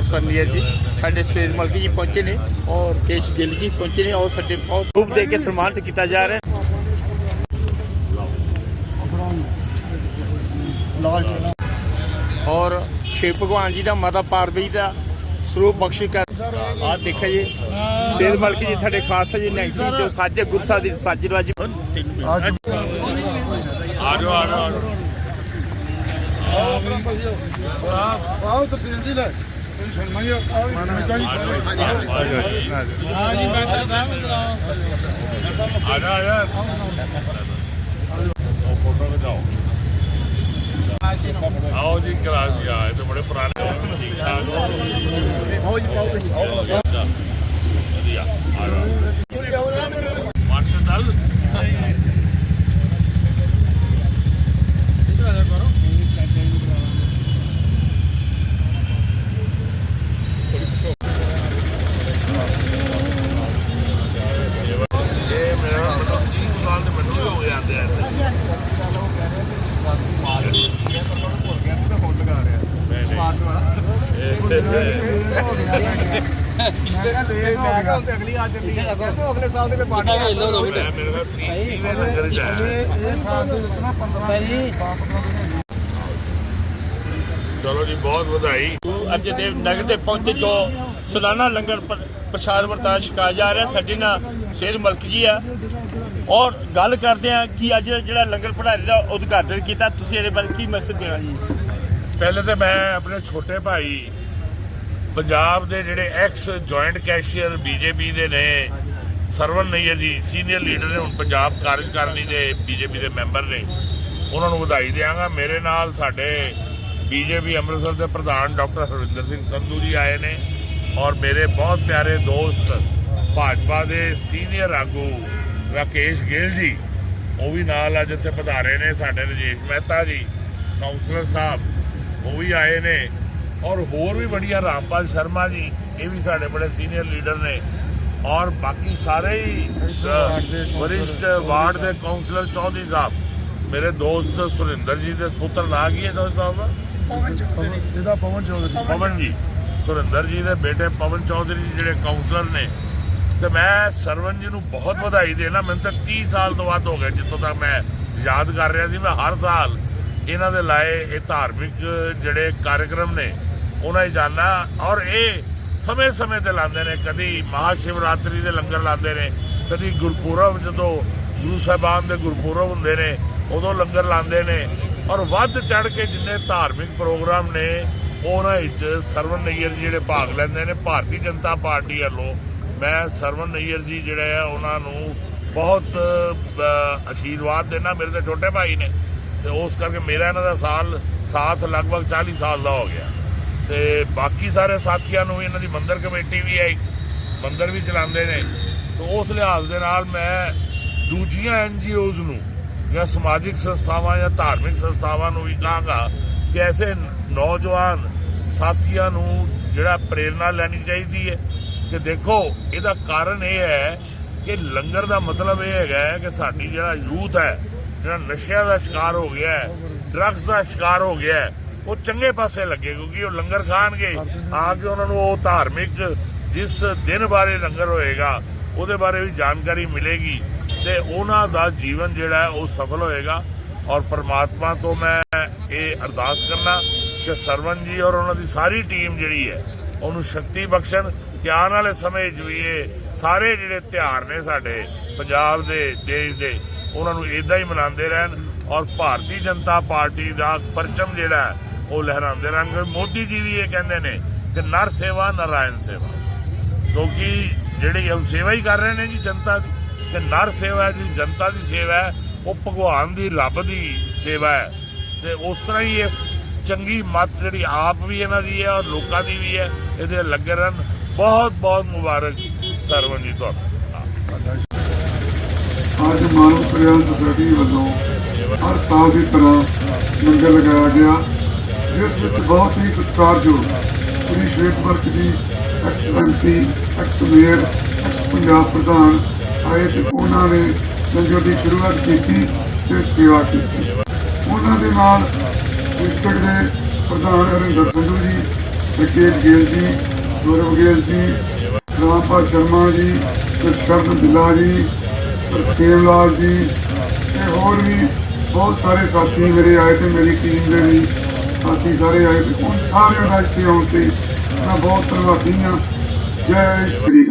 ਸਵਰਨੀਰ ਜੀ ਸਾਡੇ ਸਵੇਰ ਮਲਕੀ ਜੀ ਪਹੁੰਚੇ ਨੇ ਔਰ ਕੇਸ਼ ਗਿੱਲ ਜੀ ਪਹੁੰਚੇ ਨੇ ਔਰ ਸਾਡੇ ਬਹੁਤ ਖੂਬ ਦੇ ਕੇ ਸਨਮਾਨਿਤ ਕੀਤਾ ਜਾ ਰਿਹਾ ਔਰ ਸ਼ਿਵ ਭਗਵਾਨ ਜੀ ਦਾ ਮਾਤਾ ਪਾਰਵਤੀ ਦਾ ਸਰੂਪ ਬਖਸ਼ ਕਰ ਆ ਦੇਖੋ ਜੀ। ਸੇਰ ਮਲਕੀ ਜੀ ਸਾਡੇ ਖਾਸ ਹੈ ਜੀ ਨੈਂਗ ਸਿੰਘ ਜੋ ਸਾਜੇ ਗੁਰਸਾ ਦੀ ਸਾਜਰਵਾਜੀ ਆ ਜਾਓ ਆ ਜਾਓ ਆਓ ਤਸਵੀਰ ਜੀ ਲੈ। ਮਾਨਵਿਕਾ ਜੀ ਆ ਜਾਓ ਜੀ ਹਾਂ ਜੀ ਮੈਂ ਤਾਂ ਸਾਹਿਬ ਆ ਜਾ ਆ ਜਾ ਉਹ ਫੋਟੋ ਖਿਚਾਓ ਆਓ ਜੀ ਕਲਾਸ ਗਿਆ ਇਹ ਤਾਂ ਬੜੇ ਪੁਰਾਣੇ ਠੀਕ ਠਾਕ। ਆਓ ਜੀ ਪਾਓ ਤੁਸੀਂ ਵਧੀਆ ਆ ਜਾਓ ਮਾਰਸ਼ਲ ਦਲ ਇਹ ਮੇਰਾ ਮਤਲਬ 30 ਸਾਲ ਦੇ ਮੈਨੂੰ ਵੀ ਹੋ ਗਏ ਆਂਦੇ ਆਂਦੇ ਫੋਨ ਲਗਾ ਰਿਹਾ ਨਹੀਂ ਨਹੀਂ ਪਾਸ ਵਾਲਾ ਇਹ- ਮੈਂ ਕਿਹਾ ਲੈ ਮੈਂ ਕਿਹਾ ਤੇ ਅਗਲੀ ਆ ਚੱਲੀ ਹੈ ਕਹਿੰਦੇ ਅਗਲੇ ਸਾਲ ਦੇ ਵਿੱਚ ਪਾਣੀ ਮੈਂ ਮੇਰੇ ਨਾਲ 30 30 ਦੇ ਨਜ਼ਰ ਚ ਆਇਆ ਇਹ ਸਾਲ ਦੇ ਵਿੱਚ ਨਾ 15 ਦਿਨ 15 ਦਿਨ ਚਲੋ ਜੀ ਬਹੁਤ ਵਧਾਈ। ਅਰਜਨ ਦੇਵ ਨਗਰ ਤੇ ਪਹੁੰਚੇ ਜੋ ਸਾਲਾਨਾ ਲੰਗਰ ਪ੍ਰ- ਪ੍ਰਸ਼ਾਦ ਵਰਤਾਰਾ ਛਕਾਇਆ ਜਾ ਰਿਹਾ ਸਾਡੇ ਨਾਲ ਸੇਰ ਮਲਕ ਜੀ ਆ। ਔਰ ਗੱਲ ਕਰਦੇ ਆ ਕਿ ਅੱਜ ਜਿਹੜਾ ਲੰਗਰ ਭੰਡਾਰੇ ਦਾ ਉਦਘਾਟਨ ਕੀਤਾ ਤੁਸੀਂ ਇਹਦੇ ਬਾਰੇ ਕੀ ਮੈਸੇਜ ਦੇਣਾ ਜੀ? ਪਹਿਲੇ ਤੇ ਮੈਂ ਆਪਣੇ ਛੋਟੇ ਭਾਈ ਪੰਜਾਬ ਦੇ ਜਿਹੜੇ ਐਕਸ ਜੁਆਇੰਟ ਕੈਸ਼ੀਅਰ ਬੀਜੇਪੀ ਦੇ ਨੇ ਸਰਵਨ ਨਈਅਰ ਜੀ ਸੀਨੀਅਰ ਲੀਡਰ ਨੇ ਹੁਣ ਪੰਜਾਬ ਕਾਰਜਕਾਰਨੀ ਦੇ ਬੀਜੇਪੀ ਦੇ ਮੈਂਬਰ ਨੇ। ਉਹਨਾਂ ਨੂੰ ਵਧਾਈ ਦਿਆਂਗਾ। ਮੇਰੇ ਨਾਲ ਸਾਡੇ ਬੀਜੇਪੀ ਅੰਮ੍ਰਿਤਸਰ ਦੇ ਪ੍ਰਧਾਨ ਡਾਕਟਰ ਹਰਵਿੰਦਰ ਸਿੰਘ ਸੰਧੂ ਜੀ ਆਏ ਨੇ ਔਰ ਮੇਰੇ ਬਹੁਤ ਪਿਆਰੇ ਦੋਸਤ ਭਾਜਪਾ ਦੇ ਸੀਨੀਅਰ ਆਗੂ ਰਾਕੇਸ਼ ਗਿੱਲ ਜੀ, ਉਹ ਵੀ ਨਾਲ ਅੱਜ ਇੱਥੇ ਪਧਾਰੇ ਨੇ ਸਾਡੇ ਰਜੇਸ਼ ਮਹਿਤਾ ਜੀ ਕਾਉਂਸਲਰ ਸਾਹਿਬ, ਉਹ ਵੀ ਆਏ ਨੇ। ਔਰ ਹੋਰ ਵੀ ਬੜੀਆਂ ਰਾਮਪਾਲ ਸ਼ਰਮਾ ਜੀ ਇਹ ਵੀ ਸਾਡੇ ਬੜੇ ਸੀਨੀਅਰ ਲੀਡਰ ਨੇ। ਔਰ ਬਾਕੀ ਸਾਰੇ ਹੀ ਅ, ਵਰਿਸ਼ਟ ਵਾਰਡ ਦੇ ਕਾਉਂਸਲਰ ਚੌਧਰੀ ਸਾਹਿਬ। ਮੇਰੇ ਦੋਸਤ ਸੁਰਿੰਦਰ ਜੀ ਦੇ ਪੁੱਤਰ ਕੀ ਹੈ ਦੋਸਤ ਸਾਹਿਬ? ਦਾ ਪਵਨ ਚੌਧਰੀ। ਪਵਨ ਜੀ। ਸੁਰਿੰਦਰ ਜੀ ਦੇ ਬੇਟੇ ਪਵਨ ਚੌਧਰੀ ਜਿਹੜੇ ਕਾਉਂਸਲਰ ਨੇ। ਤੇ ਮੈਂ ਸਰਵਨ ਜੀ ਨੂੰ ਬਹੁਤ ਵਧਾਈ ਦੇਣਾ ਮੈਨੂੰ ਤਾਂ 30 ਸਾਲ ਤੋਂ ਵੱਧ ਹੋ ਗਏ ਜਿੱਥੋਂ ਤੱਕ ਮੈਂ ਯਾਦ ਕਰ ਰਿਹਾ ਸੀ। ਮੈਂ ਹਰ ਸਾਲ ਇਹਨਾਂ ਦੇ ਲਾਏ ਇਹ ਧਾਰਮਿਕ ਜਿਹੜੇ ਕਾਰਜਕ੍ਰਮ ਨੇ ਉਹਨਾਂ ਹੀ ਜਾਣਾ ਔਰ ਇਹ ਸਮੇਂ-ਸਮੇਂ ਤੇ ਲਾਉਂਦੇ ਨੇ ਕਦੀ ਮਹਾ ਸ਼ਿਵਰਾਤਰੀ ਦੇ ਲੰਗਰ ਲਾਉਂਦੇ ਨੇ ਕਦੀ ਗੁਰਪੁਰਬ ਜਦੋਂ ਗੁਰੂ ਸਾਹਿਬਾਨ ਦੇ ਗੁਰਪੁਰਬ ਹੁੰਦੇ ਨੇ ਉਦੋਂ ਲੰਗਰ ਲਾਉਂਦੇ ਨੇ ਔਰ ਵੱਧ ਚੜ ਕੇ ਜਿੰਨੇ ਧਾਰਮਿਕ ਪ੍ਰੋਗਰਾਮ ਨੇ ਉਹਨਾਂ ਵਿੱਚ ਸਰਵਨ ਨਈਅਰ ਜੀ ਜਿਹੜੇ ਭਾਗ ਲੈਂਦੇ ਨੇ ਭਾਰਤੀ ਜਨਤਾ ਪਾਰਟੀ ਵੱਲੋਂ ਮੈਂ ਸਰਵਨ ਨਈਅਰ ਜੀ ਜਿਹੜੇ ਆ ਉਹਨਾਂ ਨੂੰ ਬਹੁਤ ਅ, ਆਸ਼ੀਰਵਾਦ ਦੇਣਾ ਮੇਰੇ ਤੇ ਛੋਟੇ ਭਾਈ ਨੇ ਤੇ ਉਸ ਕਰਕੇ ਮੇਰਾ ਇਹਨਾਂ ਦਾ ਸਾਲ ਸਾਥ ਲਗਭਗ 40 ਸਾਲ ਦਾ ਹੋ ਗਿਆ। ਤੇ ਬਾਕੀ ਸਾਰੇ ਸਾਥੀਆਂ ਨੂੰ ਵੀ ਇਹਨਾਂ ਦੀ ਮੰਦਰ ਕਮੇਟੀ ਵੀ ਹੈ ਇੱਕ, ਮੰਦਰ ਵੀ ਚਲਾਉਂਦੇ ਨੇ। ਤੇ ਉਸ ਲਿਹਾਜ਼ ਦੇ ਨਾਲ ਮੈਂ ਦੂਜੀਆਂ ਐਨਜੀਓਜ਼ ਨੂੰ ਜਾਂ ਸਮਾਜਿਕ ਸੰਸਥਾਵਾਂ ਜਾਂ ਧਾਰਮਿਕ ਸੰਸਥਾਵਾਂ ਨੂੰ ਵੀ ਕਹਾਂਗਾ ਕਿ ਐਸੇ ਨੌਜਵਾਨ ਸਾਥੀਆਂ ਨੂੰ ਜਿਹੜਾ ਪ੍ਰੇਰਣਾ ਲੈਣੀ ਚਾਹੀਦੀ ਹੈ। ਕਿ ਦੇਖੋ ਇਹਦਾ ਕਾਰਨ ਇਹ ਹੈ ਕਿ ਲੰਗਰ ਦਾ ਮਤਲਬ ਇਹ ਹੈਗਾ ਕਿ ਸਾਡੀ ਜਿਹੜਾ ਯੂਥ ਹੈ ਜਿਹੜਾ ਨਸ਼ਿਆਂ ਦਾ ਸ਼ਿਕਾਰ ਹੋ ਗਿਆ ਹੈ ਡਰੱਗਸ ਦਾ ਸ਼ਿਕਾਰ ਹੋ ਗਿਆ ਹੈ ਉਹ ਚੰਗੇ ਪਾਸੇ ਲੱਗੇ ਕਿਉਂਕਿ ਉਹ ਲੰਗਰ ਖਾਣਗੇ। ਆ ਕੇ ਉਹਨਾਂ ਨੂੰ ਉਹ ਧਾਰਮਿਕ ਜਿਸ ਦਿਨ ਬਾਰੇ ਲੰਗਰ ਹੋਏਗਾ, ਉਹਦੇ ਬਾਰੇ ਵੀ ਜਾਣਕਾਰੀ ਮਿਲੇਗੀ ਤੇ ਉਹਨਾਂ ਦਾ ਜੀਵਨ ਜਿਹੜਾ ਉਹ ਸਫਲ ਹੋਏਗਾ। ਔਰ ਪਰਮਾਤਮਾ ਤੋਂ ਮੈਂ ਇਹ ਅਰਦਾਸ ਕਰਨਾ ਕਿ ਸਰਵਨ ਜੀ ਔਰ ਉਹਨਾਂ ਦੀ ਸਾਰੀ ਟੀਮ ਜਿਹੜੀ ਹੈ, ਉਹਨੂੰ ਸ਼ਕਤੀ ਬਖਸ਼ਣ ਕਿ ਆਉਣ ਵਾਲੇ ਸਮੇਂ 'ਚ ਵੀ ਇਹ ਸਾਰੇ ਜਿਹੜੇ ਤਿਉਹਾਰ ਨੇ ਸਾਡੇ, ਪੰਜਾਬ ਦੇ, ਦੇਸ਼ ਦੇ, ਉਹਨਾਂ ਨੂੰ ਇਦਾਂ ਹੀ ਮਨਾਉਂਦੇ ਰਹਿਣ। ਔਰ ਭਾਰਤੀ ਜਨਤਾ ਪਾਰਟੀ ਦਾ ਪਰਚਮ ਜਿਹੜਾ ਉਹ ਲਹਿਰਾਉਂਦੇ ਰਹਿਣ ਮੋਦੀ ਜੀ ਵੀ ਇਹ ਕਹਿੰਦੇ ਨੇ ਕਿ ਨਰ ਸੇਵਾ, ਨਾਰਾਇਣ ਸੇਵਾ। ਕਿਉਂਕਿ ਜਿਹੜੀ ਉਹ ਸੇਵਾ ਹੀ ਕਰ ਰਹੇ ਨੇ ਜੀ ਜਨਤਾ ਦੀ ਤੇ ਨਰ ਸੇਵਾ ਜਿਹੜੀ ਜਨਤਾ ਦੀ ਸੇਵਾ ਹੈ, ਉਹ ਭਗਵਾਨ ਦੀ, ਰੱਬ ਦੀ ਸੇਵਾ ਹੈ। ਤੇ ਉਸ ਤਰ੍ਹਾਂ ਹੀ ਇਸ ਚੰਗੀ ਮੱਤ ਜਿਹੜੀ ਆਪ ਵੀ ਇਹਨਾਂ ਦੀ ਹੈ ਔਰ ਲੋਕਾਂ ਦੀ ਵੀ ਹੈ, ਇਹਦੇ ਲੱਗੇ ਰਹਿਣ। ਬਹੁਤ ਬਹੁਤ ਮੁਬਾਰਕ ਸਰਵਨ ਜੀ ਤੁਹਾਨੂੰ। ਅੱਜ ਮਾਨਵ ਕਲਿਆਣ ਸੁਸਾਇਟੀ ਵੱਲੋਂ ਹਰ ਸਾਲ ਦੀ ਤਰ੍ਹਾਂ ਲੰਗਰ ਲਗਾਇਆ ਗਿਆ। ਜਿਸ ਵਿੱਚ ਬਹੁਤ ਹੀ ਸਤਿਕਾਰਯੋਗ Shri Shwet Varak ji ex MP ex mayor ex Punjab ਪ੍ਰਧਾਨ ਆਏ ਤੇ ਉਹਨਾਂ ਨੇ ਲੰਗਰ ਦੀ ਸ਼ੁਰੂਆਤ ਕੀਤੀ ਤੇ ਸੇਵਾ ਕੀਤੀ। ਉਹਨਾਂ ਦੇ ਨਾਲ ਡਿਸਟ੍ਰਿਕਟ ਦੇ ਪ੍ਰਧਾਨ ਹਰਿੰਦਰ ਸੰਧੂ ਜੀ, ਰਕੇਸ਼ ਗੇਲ ਜੀ, ਗੌਰਵ ਗੇਲ ਜੀ ਰਾਮਪਾਲ ਸ਼ਰਮਾ ਜੀ, ਸ਼ਰਨ ਬਿੱਲਾ ਜੀ ਤਰਸੇਮ ਲਾਲ ਜੀ ਤੇ ਹੋਰ ਵੀ ਬਹੁਤ ਸਾਰੇ ਸਾਥੀ ਮੇਰੇ ਆਏ ਤੇ ਮੇਰੀ ਟੀਮ ਦੇ ਵੀ ਸਾਥੀ ਸਾਰੇ ਆਏ ਤੇ ਉਹਨਾਂ ਸਾਰਿਆਂ ਦਾ ਇੱਥੇ ਆਉਣ ਤੇ ਮੈਂ ਬਹੁਤ ਧੰਨਵਾਦੀ ਹਾਂ। ਜੈ ਸ਼੍ਰੀ